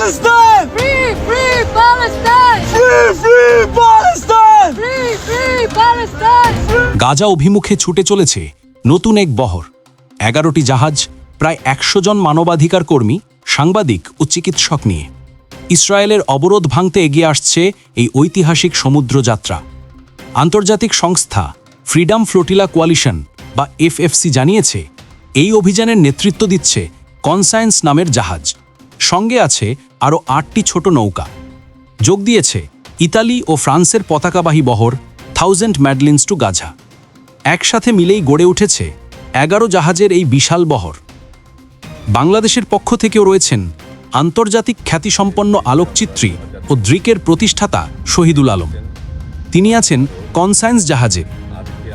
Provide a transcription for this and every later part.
Palestine! Free, free Palestine! Free, free Palestine! Free, free Palestine! Gaza অভিমুখে ছুটে চলেছে নতুন এক বহর এগারোটি জাহাজ প্রায় একশো জন মানবাধিকার কর্মী সাংবাদিক ও চিকিৎসক নিয়ে ইসরায়েলের অবরোধ ভাঙতে এগিয়ে আসছে এই ঐতিহাসিক সমুদ্র যাত্রা আন্তর্জাতিক সংস্থা ফ্রিডম ফ্লোটিলা কোয়ালিশন বা এফএফসি জানিয়েছে এই অভিযানের নেতৃত্ব দিচ্ছে কনসায়েন্স নামের জাহাজ সঙ্গে আছে আরও আটটি ছোট নৌকা। যোগ দিয়েছে ইতালি ও ফ্রান্সের পতাকাবাহী বহর থাউজেন্ড ম্যাডলিন্স টু গাঝা একসাথে মিলেই গড়ে উঠেছে এগারো জাহাজের এই বিশাল বহর। বাংলাদেশের পক্ষ থেকেও রয়েছেন আন্তর্জাতিক খ্যাতিসম্পন্ন আলোকচিত্রী ও দ্রিকের প্রতিষ্ঠাতা শহীদুল আলম। তিনি আছেন কনসায়েন্স জাহাজে।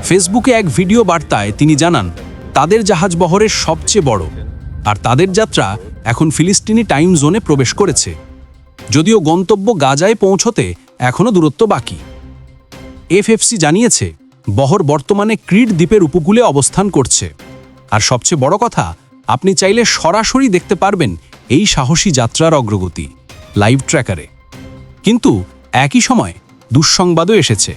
ফেসবুকে এক ভিডিও বার্তায় তিনি জানান, তাদের জাহাজ বহরের সবচেয়ে বড় আর তাদের যাত্রা এখন ফিলিস্তিনি টাইম জোনে প্রবেশ করেছে। যদিও গন্তব্য গাজায় পৌঁছতে এখনও দূরত্ব বাকি। এফএফসি জানিয়েছে, বহর বর্তমানে ক্রিট দ্বীপের উপকূলে অবস্থান করছে। আর সবচেয়ে বড় কথা, আপনি চাইলে সরাসরি দেখতে পারবেন এই সাহসী যাত্রার অগ্রগতি, লাইভ ট্র্যাকারে। কিন্তু একই সময় দুঃসংবাদও এসেছে।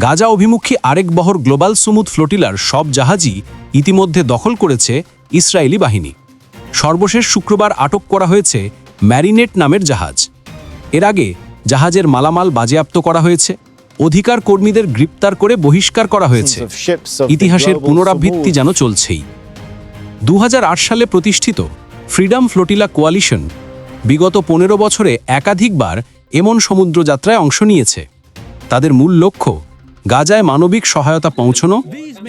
গাজা অভিমুখী আরেক বহর গ্লোবাল সুমুদ ফ্লোটিলার সব জাহাজই ইতিমধ্যে দখল করেছে ইসরায়েলি বাহিনী। সর্বশেষ শুক্রবার আটক করা হয়েছে ম্যারিনেট নামের জাহাজ। এর আগে জাহাজের মালামাল বাজেয়াপ্ত করা হয়েছে অধিকার কর্মীদের গ্রেপ্তার করে বহিষ্কার করা হয়েছে। ইতিহাসের পুনরাবৃত্তি যেন চলছেই। দু হাজার আট সালে প্রতিষ্ঠিত ফ্রিডম ফ্লোটিলা কোয়ালিশন বিগত পনেরো বছরে একাধিকবার এমন সমুদ্রযাত্রায় অংশ নিয়েছে। তাদের মূল লক্ষ্য গাজায় মানবিক সহায়তা পৌঁছানো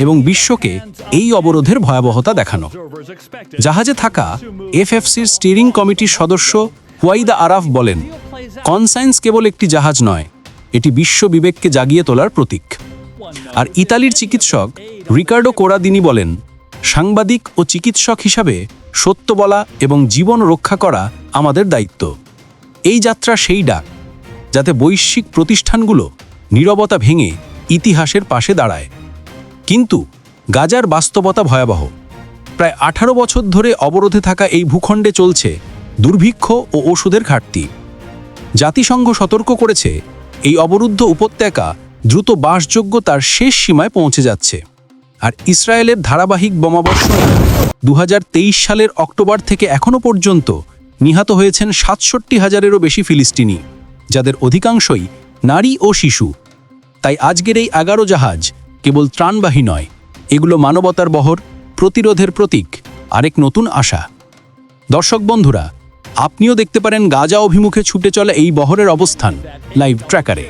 এবং বিশ্বকে এই অবরোধের ভয়াবহতা দেখানো। জাহাজে থাকা এফএফসির স্টিয়ারিং কমিটির সদস্য হুয়াইদা আরাফ বলেন কনসায়েন্স কেবল একটি জাহাজ নয়, এটি বিশ্ব বিবেককে জাগিয়ে তোলার প্রতীক। আর ইতালির চিকিৎসক রিকার্ডো কোরাদিনি বলেন, সাংবাদিক ও চিকিৎসক হিসাবে সত্য বলা এবং জীবন রক্ষা করা আমাদের দায়িত্ব। এই যাত্রা সেই ডাক, যাতে বৈশ্বিক প্রতিষ্ঠানগুলো নীরবতা ভেঙে ইতিহাসের পাশে দাঁড়ায়। কিন্তু গাজার বাস্তবতা ভয়াবহ। প্রায় আঠারো বছর ধরে অবরোধে থাকা এই ভূখণ্ডে চলছে দুর্ভিক্ষ ও ওষুধের ঘাটতি। জাতিসংঘ সতর্ক করেছে, এই অবরুদ্ধ উপত্যকা দ্রুত বাসযোগ্য তার শেষ সীমায় পৌঁছে যাচ্ছে। আর ইসরায়েলের ধারাবাহিক বোমাবর্ষণে দু সালের অক্টোবর থেকে এখনও পর্যন্ত নিহত হয়েছেন সাতষট্টি হাজারেরও বেশি ফিলিস্তিনি, যাদের অধিকাংশই নারী ও শিশু। তাই আজকের এই এগারো জাহাজ কেবল ত্রাণবাহী নয়, এগুলো মানবতার বহর, প্রতিরোধের প্রতীক, আরেক নতুন আশা। দর্শক বন্ধুরা, আপনিও দেখতে পারেন গাজা অভিমুখে ছুটে চলা এই বহরের অবস্থান লাইভ ট্র্যাকারে